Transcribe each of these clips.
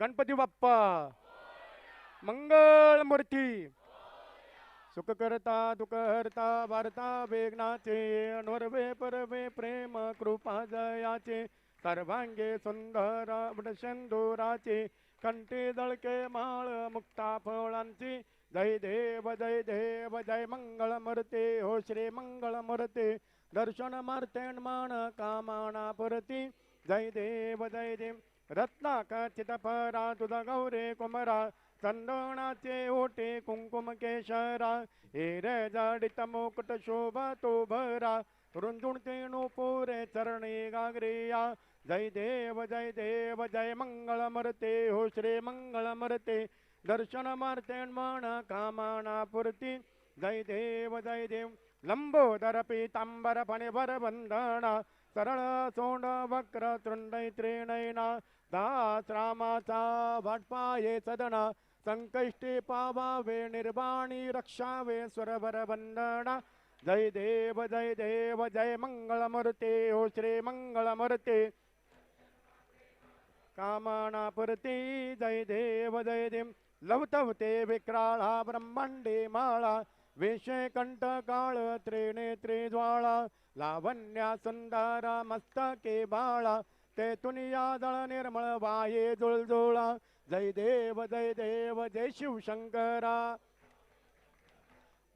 गणपती बाप्पा. मंगळ मूर्ती. सुख करता दुख हरता वार्ता वेगनाचे अनवरवे परवे प्रेम कृपा जयाचे सर्वांगे सुंदर वृषंदुराचे कंठी दळके माळ मुक्ता फळांची. जय देव जय देव जय मंगळ मूर्ती हो श्री मंगळ मरते. दर्शन मारते मान कामाना परती. जय देव जय देव. रत्नाकचित परा गौरे कुमरा चंदोणाचे ओटे कुंकुम केशरा हेर जाडित मुकुट शोभा तो भरा रुंजुणते नुपुरे चरणी गागरिया जय देव जय देव जय मंगळ मरते हो श्री मंगळ मरते दर्शन मार्तेण मन कामाना पुरती जय देव जय देव लंबोदर पीतांबर फणिभर सरळ सोंड वक्र तृंडै त्रिणैना दास रामाचा वाटपाये संकष्टे संकष्टी पावावे निर्वाणी रक्षावे स्वरभर बंधना जय देव जय देव जय मंगळ ओ हो श्री मंगळ मूर्ते कामना पुरती जय देव जय देव। लवतवते विक्राळा ब्रह्मांडे माळा। विषय काळ त्रिनेत्री ज्वाळा। लावण्या सुंदर मस्तके बाळा। तेथून या दळ निर्मळ वाये जुळजुळा. जय देव जय देव जय शिवशंकरा.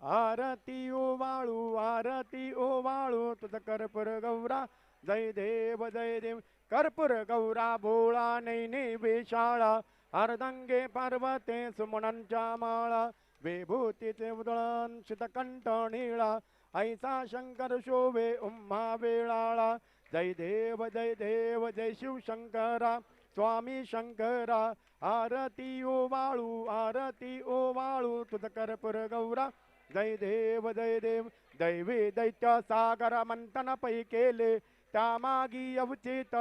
आरती ओ वाळू आरती ओ वाळू तुझ कर्पूर गौरा. जय देव जय देव कर्पूर गौरा भोळा नैने विशाळा. अर्धंगे पार्वते सुमनांच्या माळा. विभूतीचे उदळण शितकंठ निळा ऐसा शंकर शोभे उम्मा वेळाळा. जय देव जय देव जय शिवशंकरा स्वामी शंकरा आरती ओ वाळू आरती ओ वाळू तुझ करपुर गौरा जय देव जय देव दैवे दैत्य सागर मंथन पै केले त्या मागी अवचित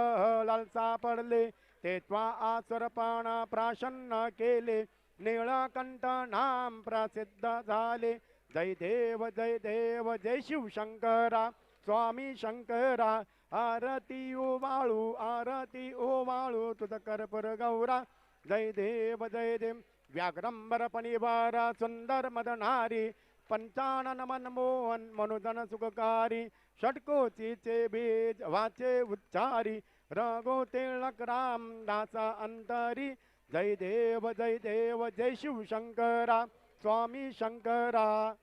लालसा पडले ते त्वा आसुरपण प्राशन्न केले निळाकंठ नाम प्रसिद्ध झाले जय देव जय देव जय शिव शंकरा स्वामी शंकरा आरती ओ वाळू आरती ओ वाळू तुझ कर्पूर गौरा. जय देव जय देव. व्याघ्रंबर पणिवार सुंदर मदनारी. पंचानन मनमोहन मनुजन सुखकारी. षटकोचीचे बीज वाचे उच्चारी. रघो तिलक राम दासा अंतरी. जय देव जय देव जय शिवशंकरा स्वामी शंकरा.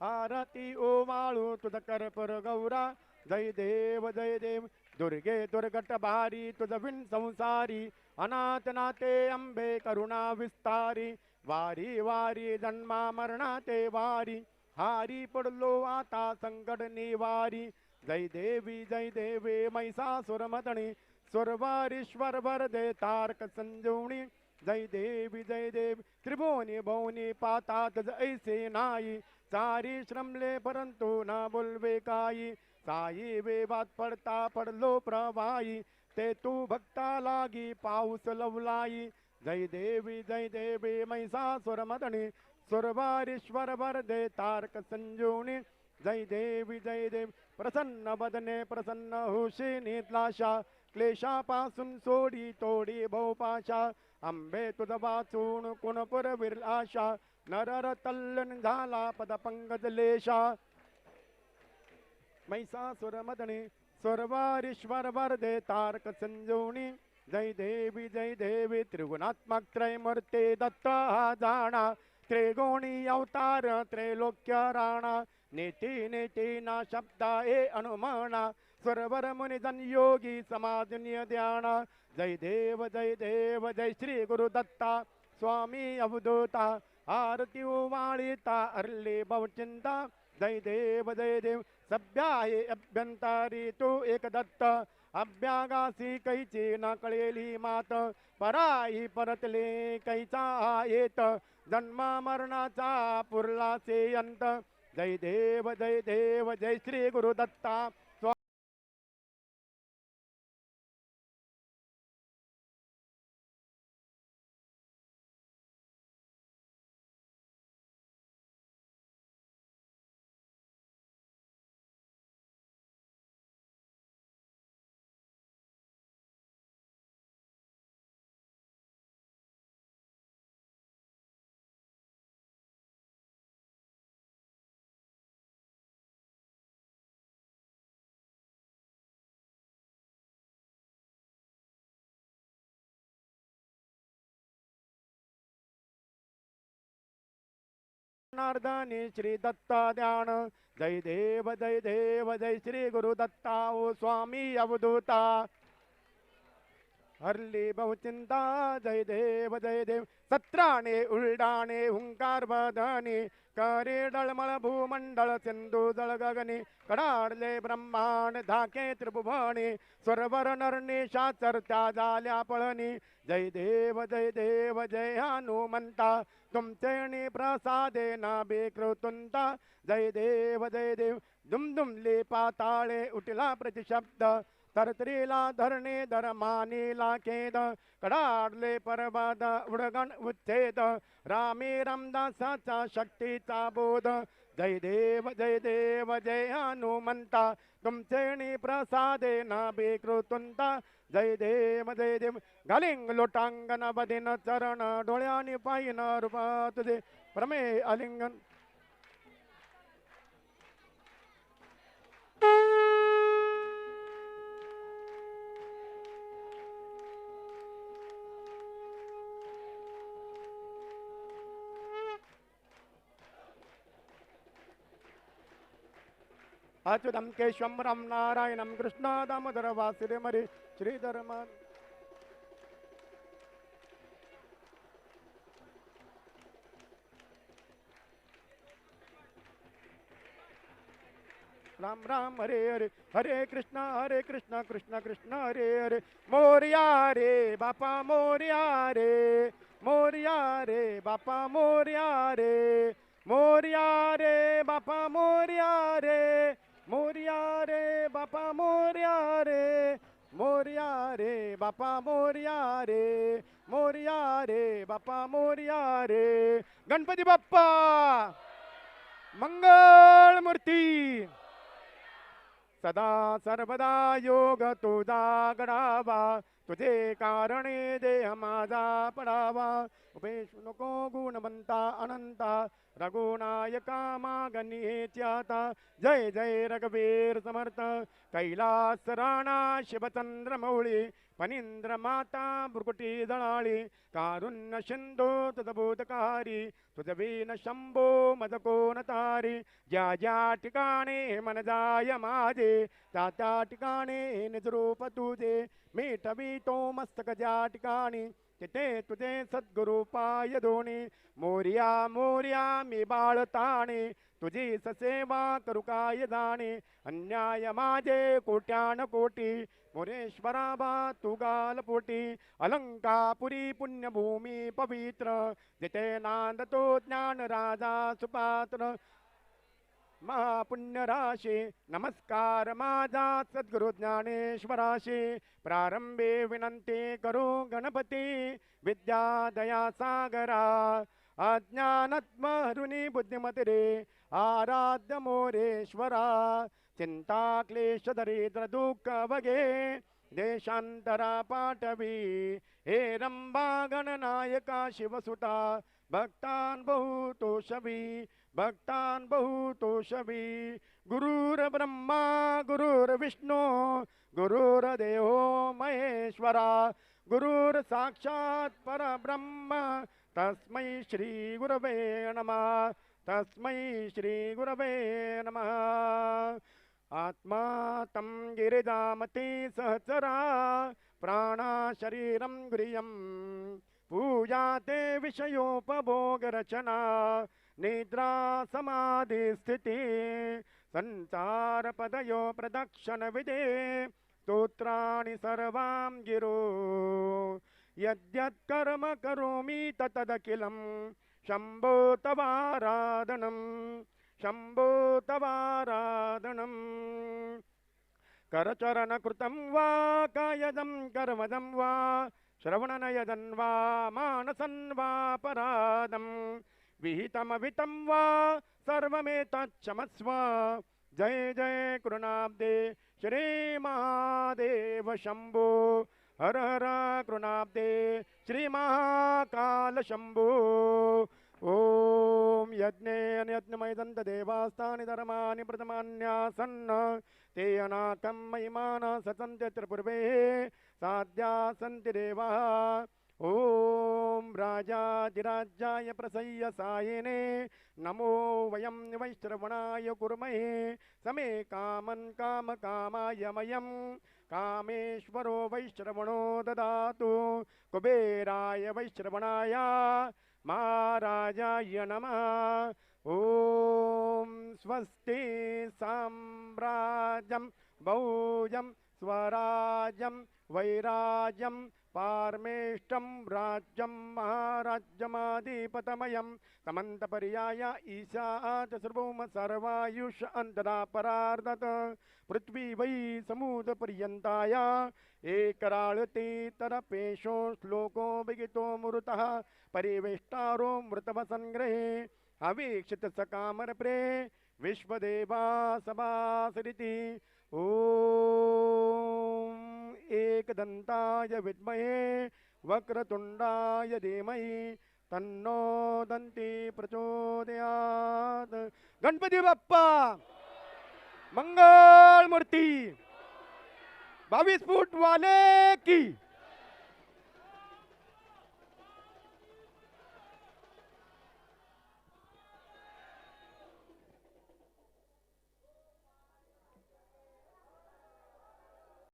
आरती ओ माळू तुझ कर्पूर गौरा. जय देव जय देव दुर्गे दुर्गट बारी तुझविण संसारी अनाथ नाते अंबे करुणा विस्तारी वारी वारी जन्मा मरणाते वारी हारी पडलो आता संकट निवारी जय देवी जय देवे महिषासुर मदणी सुरवारीश्वर वरदे तारक संजीवनी जय देवी जय देव त्रिभुवनी भवनी पातात ऐसे नाई सारी श्रमले परंतु न बोलवे काही साई वेवात पडता पडलो प्रवाई. ते तू भक्ता लागी पाऊस लवलाई. जय देवी जय देवी मैसासुर मदणी सुरवारीश्वर वरदे तारक संजीवनी जय देवी जय देवी. प्रसन्न बदने प्रसन्न होशी नितलाशा. क्लेशापासून सोडी तोडी भोपाशा आंबे तुझ वाचून कुणपुर विरलाशा नरर तल्लन झाला पद पंकजलेशा मैसासुर मदने सर्वारीश्वर वरदे तारक संजीवनी. जय देवी जय देवी त्रिगुणात्मक त्रैमूर्ते दत्त हा जाणा. त्रिगुणी अवतार त्रैलोक्य राणा. नेती नेती ना शब्दा ए अनुमाना स्वरवर मुनिधन योगी समाधुन्य ध्याना जय देव जय देव जय श्री गुरु दत्ता स्वामी अवधूता। आरती वाळीता अर्ली बहुचिंता। जय देव जय देव सभ्याये अभ्यंतारी तू एक दत्त। अभ्यागासी कैची न कळेली मात। पराई परतले कैचा येत। जन्मा मरणाचा पुरलाचे अंत जय देव जय देव जय श्री गुरुदत्ता. नारदानी श्री दत्ता ध्यान जय देव जय देव जय श्री गुरु दत्ता ओ स्वामी अवधूता। हरली बहुचिंता जय देव जय देव। सत्राणे उलडाणे हुंकार बदनी करे डळमळ भूमंडळ सिंधू जळ कडाडले ब्रह्मांड धाके त्रिभुवनी स्वरवर नरनिशा चर्चा झाल्या पळणी जय देव जय देव जय हनुमंता तुमचे प्रसादे ना बेकृतुंता जय देव जय देव। दुमदुमले पाताळे उठला प्रतिशब्द। तरतरीला धरणे धर्मानीला खेद कडाडले पर्वत उडगण उच्छेद रामे रामदासाचा शक्तीचा बोध जय देव जय देव जय हनुमंता तुमचे प्रसादे ना बेकृतुंता जय देव जय देव घालिंग लोटांगन बदिन चरण डोळ्यानी पायीन रूप तुझे प्रमे अलिंगन अच्युतं केशवं रं नारायणं कृष्ण दामोदर वासुदेवरे श्रीधर राम राम हरे हरे हरे कृष्ण हरे कृष्ण कृष्ण कृष्ण, हरे हरे। मोरया रे, बापा मोरया रे मोरया रे, बापा मोरया रे मोरया रे, बापा मोरया रे। मोरिया रे बापा मोरिया रे मोरिया रे बापा मोरिया रे मोरिया रे बापा मोरिया रे. गणपती बाप्पा मंगळ मूर्ती. सदा सर्वदा योग तुझा गडावा तुझे कारणे देह माझा पडावा. उपेश नको गुणवंता अनंता. रघुनायका मागणी हेच्याता जय जय रघुवीर समर्थ. कैलास राणा शिवचंद्र मौळी. फणींद्र माता भृकुटी दळाळी कारुण्य सिंधू तुझ भूतकारी तुझ वीन शंभो मज तारी ज्या ज्या ठिकाणी मन जाय माझे त्या त्या ठिकाणी निजरूप तुझे मी ठवितो मस्तक ज्या ठिकाणी तिथे तुझे सद्गुरु पाय दोन्ही मोर्या मोर्या मी बाळताणे तुझी ससेवा करू काय जाणे अन्याय माझे कोट्यान कोटी मोरेश्वरा बा तू अलंकापुरी पुण्यभूमी पवित्र जिथे नांदतो ज्ञान राजा सुपात्र। महापुण्यराशे नमस्कार माझा सद्गुरु ज्ञानेश्वराशे प्रारंभे विनंती करू गणपती विद्यादया सागरा। अज्ञानात्म हरुणी बुद्धिमती रे आराध्य मोरेश्वरा। चिन्ताक्लेशदरिद्रदुःखभगे देशान्तरा पाटवी हे रम्भागणनायका शिवसुता भक्तान् बहुतोषवी भक्तान् बहुतोषवी गुरुर्ब्रह्मा गुरुर्विष्णु गुरुर्देहो महेश्वरा गुरुर्साक्षात् परब्रह्म। तस्मै श्रीगुरवे नमः तस्मै श्रीगुरवे नमः। आत्मा तं गिरिजामती सहचरा प्राणा शरीरं गृह्यं पूजाते विषयोपभोगरचना निद्रा समाधिस्थिति संसारपदयो प्रदक्षिणविदे स्तोत्राणि सर्वां गिरो। यद्यत्कर्म करोमि ततदखिलं शम्भो तवाराधनं शम्भो तवाराधनम् करचरणकृतं वा कायदं कर्मदं वा श्रवणनयदन् वा मानसन् वा परादं विहितमवितं वा सर्वमेतच्छमस्व। जय जय कृणाब्दे श्रीमहादेव शम्भो। हर हर कृणाब्दे श्रीमहाकाल शम्भो ॐ यज्ञेन यज्ञमयदन्तदेवास्तानि धर्माणि प्रथमान्यासन्न ते अनाकं महिमाना सतन्त्यत्र पूर्वे साध्या सन्ति देवाः ॐ राजाधिराजाय प्रसय्य सायिने नमो वयं वैश्रवणाय कुर्महे समे कामन् कामकामाय मयं कामेश्वरो वैश्रवणो ददातु कुबेराय वैश्रवणाय महाराजाय नमः। ॐ स्वस्ति साम्राज्यं भौजं स्वराज्यं वैराज्यं पारमेष्टं राज्यं महाराज्यमाधिपतमयं। समन्तपर्याय ईशात् सर्वोम सर्वायुष अन्तरा परार्दत। पृथ्वी वै समुद्रपर्यन्ताय एकराळतीतरपेशो श्लोको विगितो मृतः। परिवेष्टारो मृतवसङ्ग्रहे। अवीक्षित सकामरप्रे विश्वदेवा सभासरिति। ॐ एकदन्ताय विद्महे वक्रतुण्डाय धीमहि तन्नो दन्ती प्रचोदयात्। गणपती बाप्पा! मंगल मूर्ती बावीस फूट वाले की!